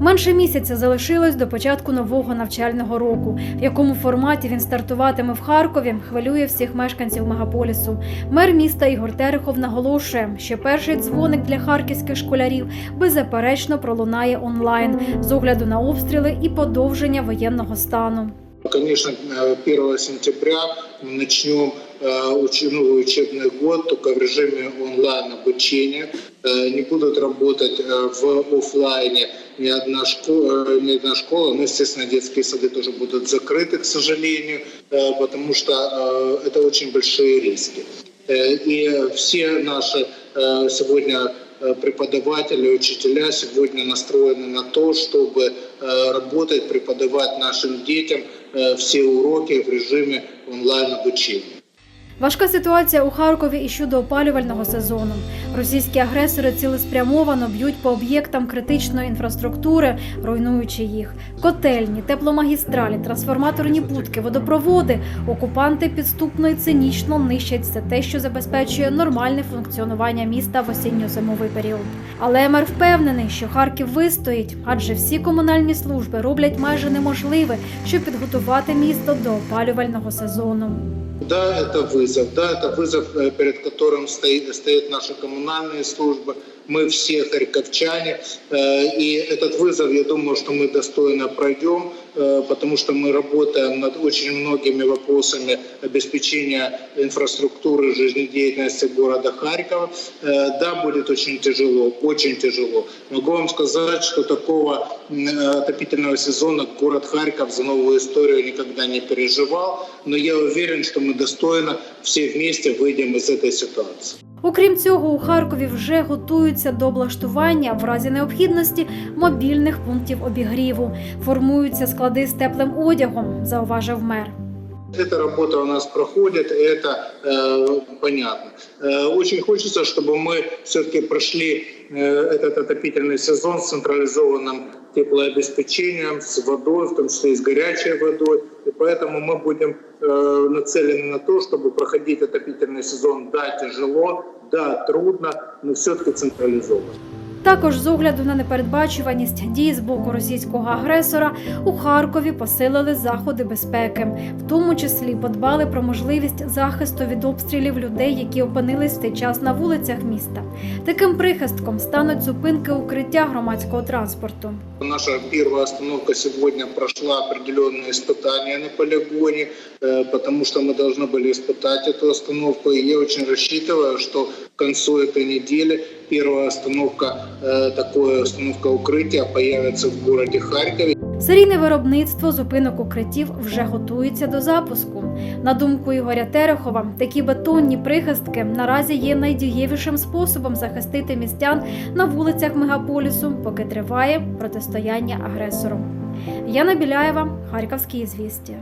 Менше місяця залишилось до початку нового навчального року. В якому форматі він стартуватиме в Харкові, хвилює всіх мешканців мегаполісу. Мер міста Ігор Терехов наголошує, що перший дзвоник для харківських школярів беззаперечно пролунає онлайн з огляду на обстріли і подовження воєнного стану Конечно, э, 1 сентября мы начнем э, уч- новый учебный год только в режиме онлайн обучения. Э, Не будут работать э, в офлайне ни одна школа, ни одна школа. Ну, естественно, детские сады тоже будут закрыты, к сожалению, э, потому что э, это очень большие риски. Э, И все наши э, сегодня э, преподаватели, учителя сегодня настроены на то, чтобы э, работать, преподавать нашим детям э, все уроки в режиме онлайн-обучения. Важка ситуація у Харкові і щодо опалювального сезону. Російські агресори цілеспрямовано б'ють по об'єктам критичної інфраструктури, руйнуючи їх. Котельні, тепломагістралі, трансформаторні будки, водопроводи. Окупанти підступно і цинічно нищать все те, що забезпечує нормальне функціонування міста в осінньо-зимовий період. Але мер впевнений, що Харків вистоїть, адже всі комунальні служби роблять майже неможливе, щоб підготувати місто до опалювального сезону. Да, это вызов, да, это вызов, э, перед которым стоит, стоят наши коммунальные службы. Мы все харьковчане, э, и этот вызов, я думаю, что мы достойно пройдем, э, потому что мы работаем над очень многими вопросами обеспечения инфраструктуры жизнедеятельности города Харькова. Э, Да, будет очень тяжело, очень тяжело. Могу вам сказать, что такого отопительного сезона город Харьков за новую историю никогда не переживал, но я уверен, что мы достойно все вместе выйдем из этой ситуации. Окрім цього, у Харкові вже готуються до облаштування в разі необхідності мобільних пунктів обігріву. Формуються склади з теплим одягом, зауважив мер. Эта работа у нас проходит, и это э, понятно. Э, очень хочется, чтобы мы все-таки прошли э, этот отопительный сезон с централизованным теплообеспечением, с водой, в том числе и с горячей водой. И поэтому мы будем э, нацелены на то, чтобы проходить отопительный сезон, да, тяжело, да, трудно, но все-таки централизованно. Також з огляду на непередбачуваність дій з боку російського агресора у Харкові посилили заходи безпеки, в тому числі подбали про можливість захисту від обстрілів людей, які опинились в цей час на вулицях міста. Таким прихистком стануть зупинки укриття громадського транспорту. Наша первая остановка сегодня прошла определенные испытания на полигоне, э, потому что мы должны были испытать эту остановку. И я очень рассчитываю, что к концу этой недели первая остановка, э, такое остановка укрытия появится в городе Харькове. Серійне виробництво зупинок укриттів вже готується до запуску. На думку Ігоря Терехова, такі бетонні прихистки наразі є найдієвішим способом захистити містян на вулицях мегаполісу, поки триває протистояння агресору. Яна Біляєва, Харківські звісті.